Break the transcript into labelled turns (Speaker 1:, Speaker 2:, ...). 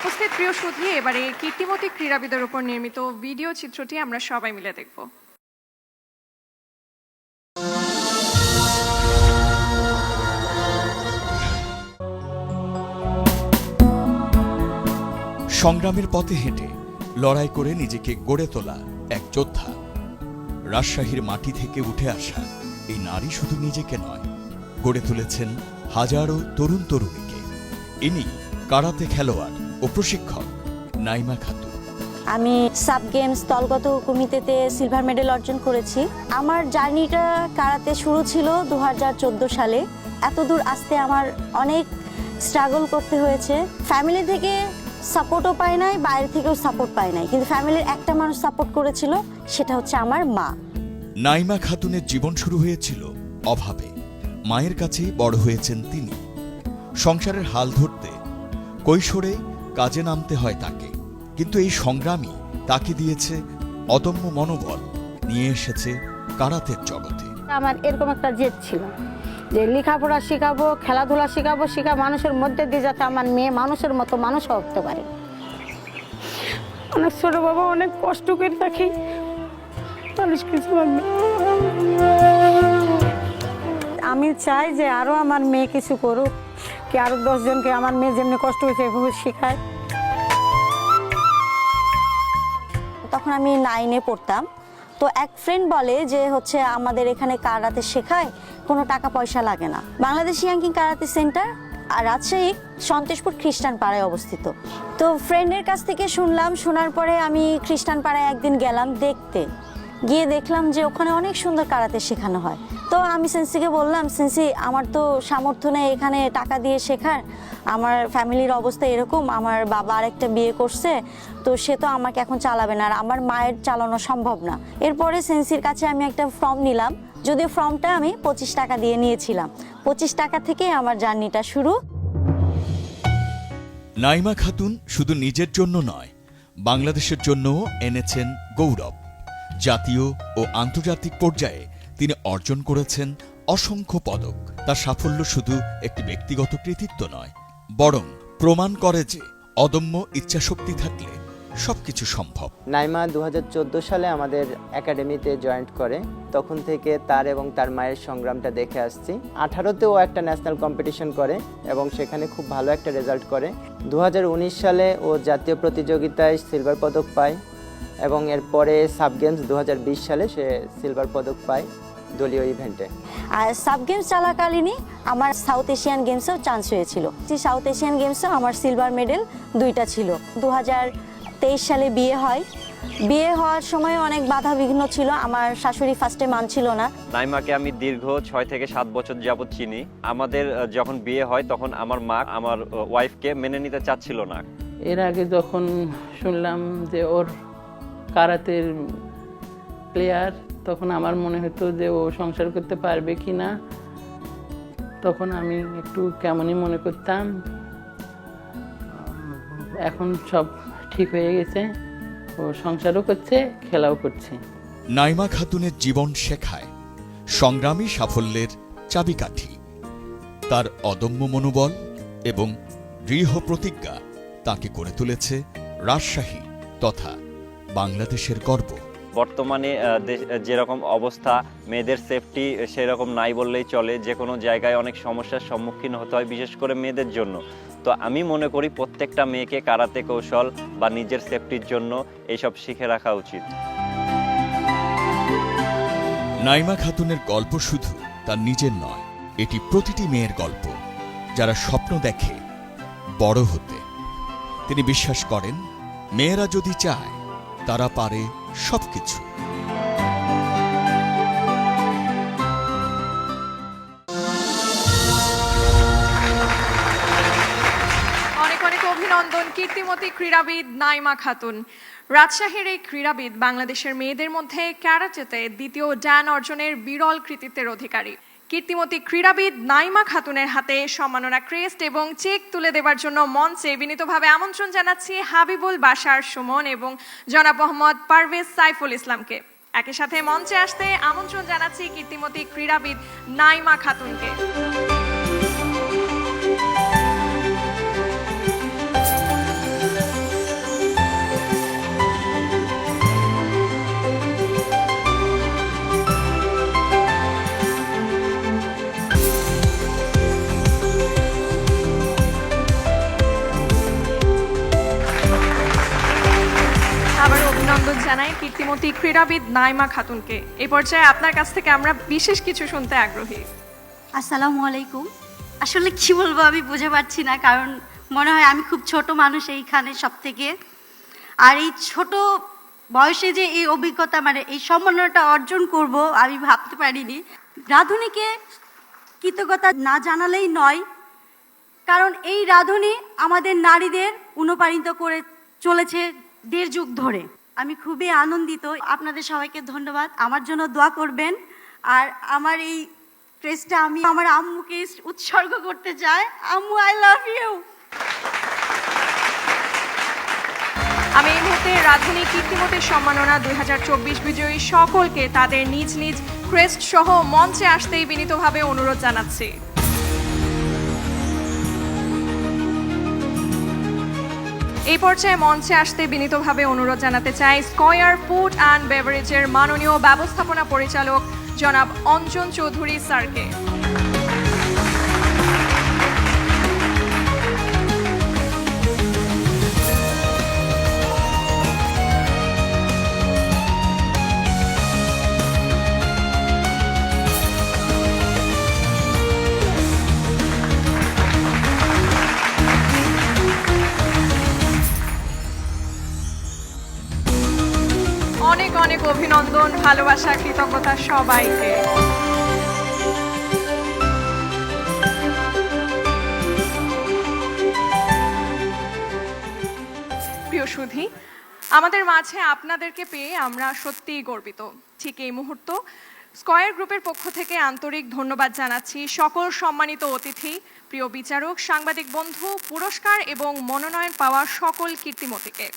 Speaker 1: উপস্থিত প্রিয় সুধী এবারে কীর্তিমতী ক্রীড়াবিদের উপর নির্মিত ভিডিও চিত্রটি আমরা সবাই মিলে দেখব।
Speaker 2: সংগ্রামের পথে হেঁটে লড়াই করে নিজেকে গড়ে তোলা এক যোদ্ধা। রাজশাহীর মাটি থেকে উঠে আসা এই নারী শুধু নিজেকে নয়, গড়ে তুলেছেন হাজারো তরুণ তরুণীকে ইনি কারাতে খেলোয়াড় ও প্রশিক্ষক নাইমা খাতুন।
Speaker 3: আমি সাব গেমস দলগত কমিটিতে সিলভার মেডেল অর্জন করেছি। আমার জার্নিটা কারাতে শুরু ছিল দুহাজার চোদ্দ সালে। এত দূর আসতে আমার অনেক স্ট্রাগল করতে হয়েছে। ফ্যামিলি থেকে সাপোর্টও পাই নাই বাইরে থেকেও সাপোর্ট পাই নাই। কিন্তু ফ্যামিলির একটা মানুষ সাপোর্ট করেছিল সেটা হচ্ছে আমার মা।
Speaker 2: নাইমা খাতুনের জীবন শুরু হয়েছিল অভাবে। মায়ের কাছেই বড় হয়েছেন তিনি। সংসারের হাল ধরতে কৈশোরে কাজে নামতে হয় তাকে। কিন্তু এই সংগ্রামই তাকে দিয়েছে অদম্য মনোবল নিয়ে এসেছে কারাতের জগতে।
Speaker 4: আমার এরকম একটা জেদ ছিল যে লেখাপড়া শেখাবো খেলাধুলা শেখাবো শেখা মানুষের মধ্যে দিয়ে যাতে আমার মেয়ে মানুষের মতো মানুষ হতে পারে। অনেক ছোট বাবা অনেক কষ্ট করে থাকি মানুষ কিছু আমি চাই যে আরও আমার মেয়ে কিছু করুক। কি আরও দশজনকে আমার মেয়ে যেমনি কষ্ট হয়েছে, এভাবে শেখায়।
Speaker 3: তখন আমি নাইনে পড়তাম। তো এক ফ্রেন্ড বলে যে হচ্ছে, আমাদের এখানে কারাতে শেখায়, কোনো টাকা পয়সা লাগে না। বাংলাদেশ ইয়াঙ্কিং কারাতে সেন্টার আর রাজশাহী সন্তোষপুর খ্রিস্টান পাড়ায় অবস্থিত। তো ফ্রেন্ডের কাছ থেকে শুনলাম, শোনার পরে আমি খ্রিস্টান পাড়ায় একদিন গেলাম দেখতে। গিয়ে দেখলাম যে ওখানে অনেক সুন্দর কারাতে শেখানো হয়। তো আমি সেন্সিকে বললাম, সেন্সি, আমার তো সামর্থ্য নেই এখানে টাকা দিয়ে শেখার। আমার ফ্যামিলির অবস্থা এরকম, আমার বাবা আরেকটা বিয়ে করছে, তো সে তো আমাকে এখন চালাবে না আর আমার মায়ের চালানো সম্ভব না। এরপরে সেন্সির কাছে আমি একটা ফর্ম নিলাম, যদিও ফর্মটা আমি পঁচিশ টাকা দিয়ে নিয়েছিলাম। পঁচিশ টাকা থেকে আমার জার্নিটা শুরু।
Speaker 2: নাইমা খাতুন শুধু নিজের জন্য নয়, বাংলাদেশের জন্যও এনেছেন গৌরব। জাতীয় ও আন্তর্জাতিক পর্যায়ে তিনি অর্জন করেছেন অসংখ্য পদক। তার সাফল্য শুধু একটি ব্যক্তিগত কৃতিত্ব নয়, বরং প্রমাণ করে যে অদম্য ইচ্ছাশক্তি থাকলে সবকিছু সম্ভব।
Speaker 5: নাইমা দু হাজার চোদ্দ সালে আমাদের একাডেমিতে জয়েন্ট করে। তখন থেকে তার এবং তার মায়ের সংগ্রামটা দেখে আসছি। আঠারোতেও একটা ন্যাশনাল কম্পিটিশন করে এবং সেখানে খুব ভালো একটা রেজাল্ট করে। দু হাজার উনিশ সালে ও জাতীয় প্রতিযোগিতায় সিলভার পদক পায়। এবং এরপরে সাব গেমস দুহাজার বিশ সালে সে সিলভার পদক পায় দলীয় ইভেন্টে
Speaker 3: আর সাব গেমস চলাকালীনই আমার সাউথ এশিয়ান গেমসেও চান্স হয়েছিল। সেই সাউথ এশিয়ান গেমসেও আমার সিলভার মেডেল দুইটা ছিল। দু তেইশ সালে বিয়ে হয়। বিয়ে হওয়ার সময় অনেক বাধা বিঘ্ন ছিল। আমার শাশুড়ি ফার্স্টে মানছিল না।
Speaker 6: নাইমাকে আমি দীর্ঘ ছয় থেকে সাত বছর যাবৎ চিনি। আমাদের যখন বিয়ে হয় তখন আমার মা আমার ওয়াইফকে মেনে নিতে চাচ্ছিল না।
Speaker 7: এর আগে যখন শুনলাম যে ওর কারাতের প্লেয়ার তখন আমার মনে হতো যে ও সংসার করতে পারবে কি না। তখন আমি একটু কেমনই মনে করতাম। এখন সব ঠিক হয়ে গেছে। ও সংসারও করছে, খেলাও করছে।
Speaker 2: নাইমা খাতুনের জীবন শেখায়। সংগ্রামী সাফল্যের চাবিকাঠি। তার অদম্য মনোবল এবং দৃঢ় প্রতিজ্ঞা তাকে করে তুলেছে রাজশাহী তথা বাংলাদেশের গর্ব।
Speaker 6: বর্তমানে যেরকম অবস্থা মেয়েদের সেফটি সেরকম নাই বললেই চলে। যে কোনো জায়গায় অনেক সমস্যার সম্মুখীন হতে হয় বিশেষ করে মেয়েদের জন্য। তো আমি মনে করি প্রত্যেকটা মেয়েকে কারাতে কৌশল বা নিজের সেফটির জন্য এইসব শিখে রাখা উচিত।
Speaker 2: নাইমা খাতুনের গল্প শুধু তার নিজের নয় এটি প্রতিটি মেয়ের গল্প। যারা স্বপ্ন দেখে বড় হতে। তিনি বিশ্বাস করেন মেয়েরা যদি চায় তারা পারে সবকিছু।
Speaker 1: অনেক অনেক অভিনন্দন, কীর্তিমতী ক্রীড়াবিদ নাইমা খাতুন। রাজশাহীর এই ক্রীড়াবিদ বাংলাদেশের মেয়েদের মধ্যে ক্যারাটেতে দ্বিতীয় ডান অর্জনের বিরল কৃতিত্বের অধিকারী। কীর্তিমতী ক্রীড়াবিদ নাইমা খাতুনের হাতে সম্মাননা ক্রেস্ট এবং চেক তুলে দেবার জন্য মঞ্চে বিনীতভাবে আমন্ত্রণ জানাচ্ছি হাবিবুল বাশার সুমন এবং জনাব মোহাম্মদ পারভেজ সাইফুল ইসলামকে। একই সাথে মঞ্চে আসতে আমন্ত্রণ জানাচ্ছি কীর্তিমতী ক্রীড়াবিদ নাইমা খাতুনকে। অভিনন্দন জানাই কীর্তিমতী ক্রীড়াবিদ নাইমা খাতুনকে। এই পর্যায়ে আপনার কাছ থেকে আমরা বিশেষ কিছু শুনতে আগ্রহী।
Speaker 8: আসসালামু আলাইকুম। আসলে কি বলব আমি বুঝে পারছি না, কারণ মনে হয় আমি খুব ছোট মানুষ এইখানে সব থেকে আর এই ছোট বয়সে যে এই অভিজ্ঞতা মানে এই সম্মাননাটা অর্জন করব আমি ভাবতে পারিনি। রাধুনিকে কৃতজ্ঞতা না জানালেই নয়, কারণ এই রাধুনি আমাদের নারীদের অনুপ্রাণিত করে চলেছে দেড় যুগ ধরে। আমি খুবই আনন্দিত। আপনাদের সবাইকে ধন্যবাদ। আমার জন্য দোয়া করবেন। আর আমার এই ক্রেজটা আমি আমার আম্মুকে উৎসর্গ করতে চাই। আম্মু আই লাভ ইউ
Speaker 1: আমি এই মুহূর্তে রাধুনী কীর্তিমতী সম্মাননা দুই হাজার চব্বিশ বিজয়ী সকলকে তাদের নিজ নিজ ক্রেস্ট সহ মঞ্চে আসতেই বিনীতভাবে অনুরোধ জানাচ্ছি। এই পর্যায়ে মঞ্চে আসতে বিনীতভাবে অনুরোধ জানাতে চাই স্কয়ার ফুড অ্যান্ড বেভারেজের মাননীয় ব্যবস্থাপনা পরিচালক জনাব অঞ্জন চৌধুরী স্যারকে। অনেক অনেক অভিনন্দন, ভালোবাসা, কৃতজ্ঞতা সবাইকে। প্রিয় সুধী, আমাদের মাঝে আপনাদেরকে পেয়ে আমরা সত্যিই গর্বিত। ঠিক এই মুহূর্ত, স্কয়ার গ্রুপের পক্ষ থেকে আন্তরিক ধন্যবাদ জানাচ্ছি সকল সম্মানিত অতিথি, প্রিয় বিচারক, সাংবাদিক বন্ধু, পুরস্কার এবং মনোনয়ন পাওয়া সকল কীর্তিমতীকে।